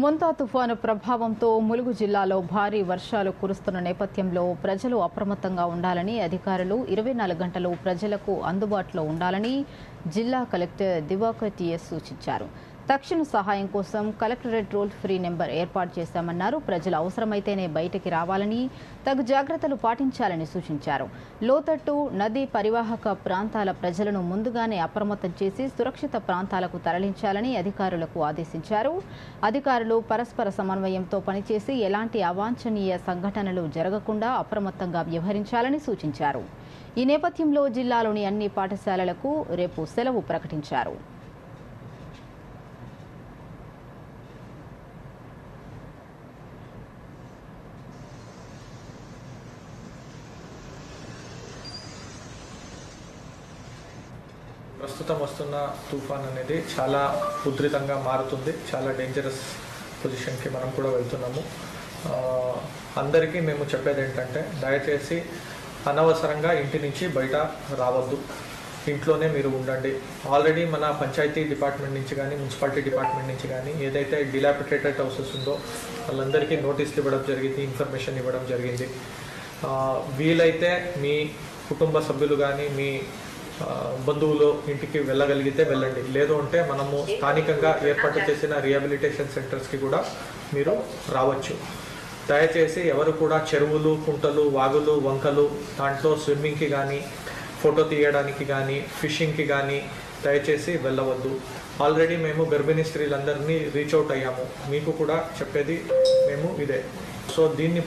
ముంతా తుఫాను ప్రభావంతో ములుగు జిల్లాలో భారీ వర్షాలు కురుస్తున్న నేపథ్యంలో ప్రజలు అప్రమత్తంగా ఉండాలని అధికారులు ఇరవై నాలుగు గంటలు ప్రజలకు అందుబాటులో ఉండాలని జిల్లా కలెక్టర్ దివాకర్ టీఎస్ సూచించారు. తక్షణ సహాయం కోసం కలెక్టరేట్ రోల్ ఫ్రీ నెంబర్ ఏర్పాటు చేశామన్నారు. ప్రజలు అవసరమైతేనే బయటికి రావాలని తగు జాగ్రత్తలు పాటించాలని సూచించారు. లోతట్టు నదీ పరివాహక ప్రాంతాల ప్రజలను ముందుగానే అప్రమత్తం చేసి సురక్షిత ప్రాంతాలకు తరలించాలని అధికారులకు ఆదేశించారు. అధికారులు పరస్పర సమన్వయంతో పనిచేసి ఎలాంటి అవాంఛనీయ సంఘటనలు జరగకుండా అప్రమత్తంగా వ్యవహరించాలని సూచించారు. ఈ నేపథ్యంలో జిల్లాలోని అన్ని పాఠశాలలకు రేపు సెలవు ప్రకటించారు. ప్రస్తుతం వస్తున్న తుఫాన్ అనేది చాలా ఉధృతంగా మారుతుంది. చాలా డేంజరస్ పొజిషన్కి మనం కూడా వెళ్తున్నాము. అందరికీ మేము చెప్పేది ఏంటంటే దయచేసి అనవసరంగా ఇంటి నుంచి బయట రావద్దు. ఇంట్లోనే మీరు ఉండండి. ఆల్రెడీ మన పంచాయతీ డిపార్ట్మెంట్ నుంచి కానీ మున్సిపాలిటీ డిపార్ట్మెంట్ నుంచి కానీ ఏదైతే డిలాపిటేటెడ్ హౌసెస్ ఉందో వాళ్ళందరికీ నోటీసులు ఇవ్వడం జరిగింది ఇన్ఫర్మేషన్ ఇవ్వడం జరిగింది. వీలైతే మీ కుటుంబ సభ్యులు కానీ మీ బంధువులు ఇంటికి వెళ్ళగలిగితే వెళ్ళండి. లేదు అంటే మనము స్థానికంగా ఏర్పాటు చేసిన రిహాబిలిటేషన్ సెంటర్స్కి కూడా మీరు రావచ్చు. దయచేసి ఎవరు కూడా చెరువులు కుంటలు వాగులు వంకలు దాంట్లో స్విమ్మింగ్కి కానీ ఫోటో తీయడానికి కానీ ఫిషింగ్కి కానీ దయచేసి వెళ్ళవద్దు. ఆల్రెడీ మేము గర్భిణీ స్త్రీలందరినీ రీచ్ అవుట్ అయ్యాము. మీకు కూడా చెప్పేది మేము ఇదే. సో దీన్ని